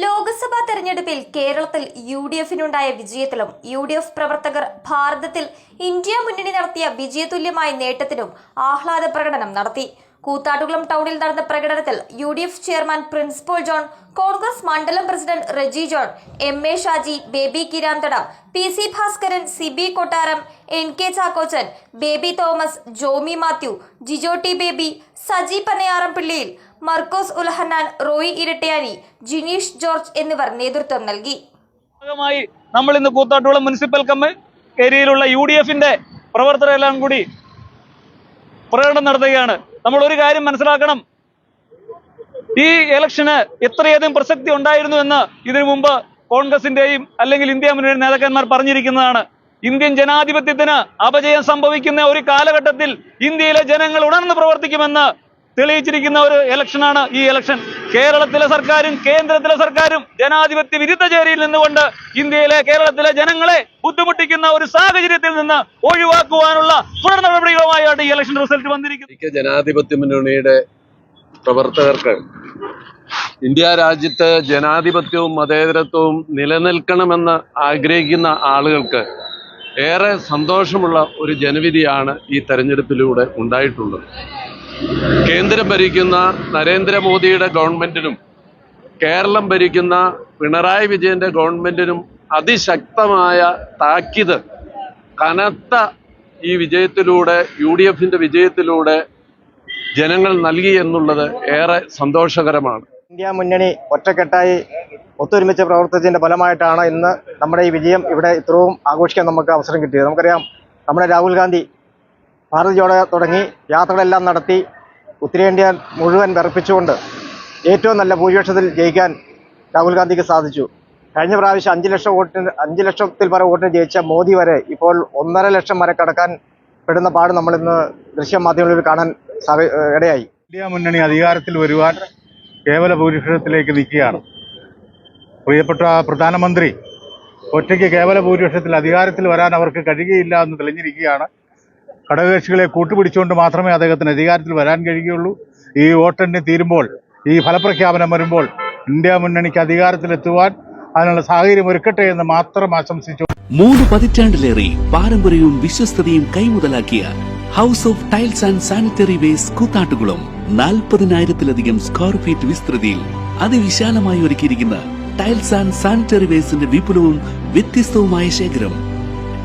ലോക്സഭാ തെരഞ്ഞെടുപ്പിൽ കേരളത്തിൽ U D എഫിനുണ്ടായ വിജയത്തിലും യു ഡി എഫ് പ്രവർത്തകർ ഭാരതത്തിൽ ഇന്ത്യ മുന്നണി നടത്തിയ വിജയതുല്യമായ നേട്ടത്തിനും ആഹ്ലാദ പ്രകടനം നടത്തി. കൂത്താട്ടുകുളം ടൗണിൽ നടന്ന പ്രകടനത്തിൽ U D F chairman principal John Congress മണ്ഡലം president Reji John M A Shaji Baby Kiranthada P C Bhaskaran Sibi Kottaram N K Chackochan Baby Thomas Jomy Mathew Jijo T Baby Saji പനയാറംപിള്ളിയിൽ Markose Ulahannan Roy Irattayani Jineesh George എന്നിവർ നേതൃത്വം നൽകി. ഭാഗമായി നമ്മൾ ഇന്ന് Koothattukulam municipal കമ്മ ഏരിയയിലുള്ള U D എഫിന്റെ പ്രവർത്തകരെല്ലാം കൂടി പ്രകടനം നടത്തുകയാണ്. നമ്മൾ ഒരു കാര്യം മനസ്സിലാക്കണം. ഈ ഇലക്ഷന് എത്രയധികം പ്രസക്തി ഉണ്ടായിരുന്നു എന്ന് ഇതിനു മുമ്പ് കോൺഗ്രസിന്റെയും അല്ലെങ്കിൽ ഇന്ത്യ മുന്നണിയുടെ നേതാക്കന്മാർ പറഞ്ഞിരിക്കുന്നതാണ്. ഇന്ത്യൻ ജനാധിപത്യത്തിന് അപജയം സംഭവിക്കുന്ന ഒരു കാലഘട്ടത്തിൽ ഇന്ത്യയിലെ ജനങ്ങൾ ഉണർന്ന് പ്രവർത്തിക്കുമെന്ന് തെളിയിച്ചിരിക്കുന്ന ഒരു ഇലക്ഷനാണ് ഈ ഇലക്ഷൻ. കേരളത്തിലെ സർക്കാരും കേന്ദ്രത്തിലെ സർക്കാരും ജനാധിപത്യ വിരുദ്ധ ചേരിയിൽ നിന്നുകൊണ്ട് ഇന്ത്യയിലെ കേരളത്തിലെ ജനങ്ങളെ ബുദ്ധിമുട്ടിക്കുന്ന ഒരു സാഹചര്യത്തിൽ നിന്ന് ഒഴിവാക്കുവാനുള്ള തുടർ നടപടികളുമായാണ് ഈ ഇലക്ഷൻ റിസൾട്ട് വന്നിരിക്കുന്നത്. ജനാധിപത്യ മുന്നണിയുടെ പ്രവർത്തകർക്ക് ഇന്ത്യ രാജ്യത്ത് ജനാധിപത്യവും മതേതരത്വവും നിലനിൽക്കണമെന്ന് ആഗ്രഹിക്കുന്ന ആളുകൾക്ക് ഏറെ സന്തോഷമുള്ള ഒരു ജനവിധിയാണ് ഈ തെരഞ്ഞെടുപ്പിലൂടെ ഉണ്ടായിട്ടുള്ളത്. കേന്ദ്രം ഭരിക്കുന്ന നരേന്ദ്രമോദിയുടെ ഗവൺമെന്റിനും കേരളം ഭരിക്കുന്ന പിണറായി വിജയന്റെ ഗവൺമെന്റിനും അതിശക്തമായ താക്കീത് കനത്ത ഈ വിജയത്തിലൂടെ യു ഡി എഫിന്റെ വിജയത്തിലൂടെ ജനങ്ങൾ നൽകി എന്നുള്ളത് ഏറെ സന്തോഷകരമാണ്. ഇന്ത്യ മുന്നണി ഒറ്റക്കെട്ടായി ഒത്തൊരുമിച്ച് പ്രവർത്തിച്ചതിന്റെ ഫലമായിട്ടാണ് ഇന്ന് നമ്മുടെ ഈ വിജയം ഇവിടെ ഇത്രയും ആഘോഷിക്കാൻ നമുക്ക് അവസരം കിട്ടിയത്. നമുക്കറിയാം നമ്മുടെ രാഹുൽ ഗാന്ധി ഭാരത് ജോഡോ തുടങ്ങി യാത്രകളെല്ലാം നടത്തി ഉത്തരേന്ത്യ മുഴുവൻ വിറപ്പിച്ചുകൊണ്ട് ഏറ്റവും നല്ല ഭൂരിപക്ഷത്തിൽ ജയിക്കാൻ രാഹുൽ ഗാന്ധിക്ക് സാധിച്ചു. കഴിഞ്ഞ പ്രാവശ്യം അഞ്ച് ലക്ഷം വോട്ടിന് അഞ്ച് ലക്ഷത്തിൽ പറ വോട്ടിന് ജയിച്ച മോദി വരെ ഇപ്പോൾ ഒന്നര ലക്ഷം വരെ കടക്കാൻ പെടുന്ന പാട് നമ്മൾ ഇന്ന് ദൃശ്യമാധ്യമങ്ങളിൽ കാണാൻ ഇടയായി. ഇന്ത്യ മുന്നണി അധികാരത്തിൽ വരുവാൻ കേവല ഭൂരിപക്ഷത്തിലേക്ക് നിൽക്കുകയാണ്. പ്രിയപ്പെട്ട പ്രധാനമന്ത്രി ഒറ്റയ്ക്ക് കേവല ഭൂരിപക്ഷത്തിൽ അധികാരത്തിൽ വരാൻ അവർക്ക് കഴിയുകയില്ല എന്ന് തെളിഞ്ഞിരിക്കുകയാണ് ഘടകകക്ഷികളെ കൂട്ടുപിടിച്ചുകൊണ്ട് മാത്രമേ അദ്ദേഹത്തിന് അധികാരത്തിൽ വരാൻ കഴിയുകയുള്ളൂ. ഈ വോട്ടെണ്ണി തീരുമ്പോൾ ഈ ഫലപ്രഖ്യാപനം വരുമ്പോൾ ഇന്ത്യ മുന്നണിക്ക് അധികാരത്തിലെത്തുവാൻ അതിനുള്ള സാഹചര്യം ഒരുക്കട്ടെ എന്ന് മാത്രം ആശംസിച്ചു. മൂന്ന് പതിറ്റാണ്ടിലേറെ പാരമ്പര്യവും വിശ്വസ്തതയും കൈമുതലാക്കിയ house of tiles and sanitary waste Koothattukulam നാൽപ്പതിനായിരത്തിലധികം square feet വിസ്തൃതിയിൽ അതിവിശാലമായി ഒരുക്കിയിരിക്കുന്ന ടൈൽസ് ആൻഡ് സാനിറ്ററി വേസ്റ്റിന്റെ വിപുലവും വ്യത്യസ്തവുമായ ശേഖരം